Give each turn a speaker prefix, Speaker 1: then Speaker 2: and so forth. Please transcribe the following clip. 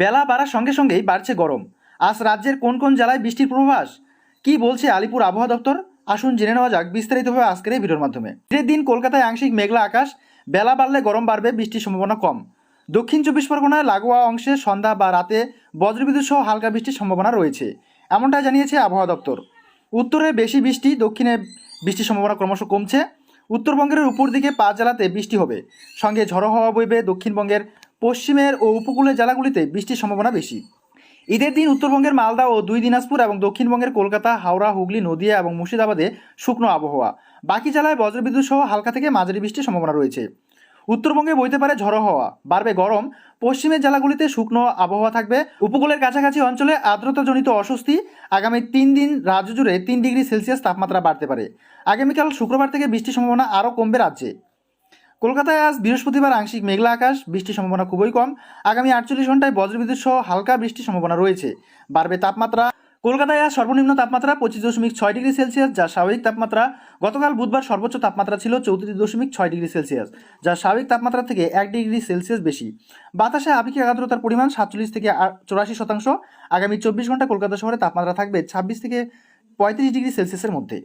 Speaker 1: বেলা বাড়ার সঙ্গে সঙ্গেই বাড়ছে গরম। আজ রাজ্যের কোন কোন জেলায় বৃষ্টির পূর্বাভাস? কি বলছে আলিপুর আবহাওয়া দপ্তর? আসুন জেনে নেওয়া যাক বিস্তারিতভাবে আজকের এই ভিডিওর মাধ্যমে। ঈদের দিন কলকাতায় আংশিক মেঘলা আকাশ, বেলা বাড়লে গরম বাড়বে, বৃষ্টির সম্ভাবনা কম। দক্ষিণ চব্বিশ পরগনায় লাগোয়া অংশে সন্ধ্যা বা রাতে বজ্রবিদ্যুৎ সহ হালকা বৃষ্টির সম্ভাবনা রয়েছে, এমনটাই জানিয়েছে আবহাওয়া দপ্তর। উত্তরে বেশি বৃষ্টি, দক্ষিণে বৃষ্টির সম্ভাবনা ক্রমশ কমছে। উত্তরবঙ্গের উপর দিকে পাঁচ জেলাতে বৃষ্টি হবে। সঙ্গে ঝড়ো হওয়া বইবে দক্ষিণবঙ্গের পশ্চিমের ও উপকূলের জেলাগুলিতে বৃষ্টির সম্ভাবনা বেশি। ঈদের দিন উত্তরবঙ্গের মালদা ও দুই দিনাজপুর এবং দক্ষিণবঙ্গের কলকাতা, হাওড়া, হুগলি, নদিয়া এবং মুর্শিদাবাদে শুকনো আবহাওয়া। বাকি জেলায় বজ্রবিদ্যুৎ সহ হালকা থেকে মাঝারি বৃষ্টির সম্ভাবনা রয়েছে। উত্তরবঙ্গে বইতে পারে ঝড়ো হাওয়া। বাড়বে গরম। পশ্চিমের জেলাগুলিতে শুকনো আবহাওয়া থাকবে। উপকূলের কাছাকাছি অঞ্চলে আর্দ্রতাজনিত অস্বস্তি। আগামী তিন দিন রাজ্য জুড়ে তিন ডিগ্রি সেলসিয়াস তাপমাত্রা বাড়তে পারে। আগামীকাল শুক্রবার থেকে বৃষ্টির সম্ভাবনা আরও কমবে রাজ্যে। কলকাতায় আজ বৃহস্পতিবার আংশিক মেঘলা আকাশ, বৃষ্টির সম্ভাবনা খুবই কম। আগামী আটচল্লিশ ঘন্টায় বজ্রবিদ্যুৎ সহ হালকা বৃষ্টির সম্ভাবনা রয়েছে। বাড়বে তাপমাত্রা। কলকাতায় আজ সর্বনিম্ন তাপমাত্রা পঁচিশ দশমিক ছয় ডিগ্রি সেলসিয়াস, যা স্বাভাবিক তাপমাত্রা। গতকাল বুধবার সর্বোচ্চ তাপমাত্রা ছিল চৌত্রিশ দশমিক ছয় ডিগ্রি সেলসিয়াস, যা স্বাভাবিক তাপমাত্রা থেকে এক ডিগ্রি সেলসিয়াস বেশি। বাতাসে আপেক্ষিক আর্দ্রতার পরিমাণ সাতচল্লিশ থেকে চৌরাশি শতাংশ। আগামী চব্বিশ ঘণ্টা কলকাতা শহরে তাপমাত্রা থাকবে ছাব্বিশ থেকে পঁয়ত্রিশ ডিগ্রি সেলসিয়াসের মধ্যে।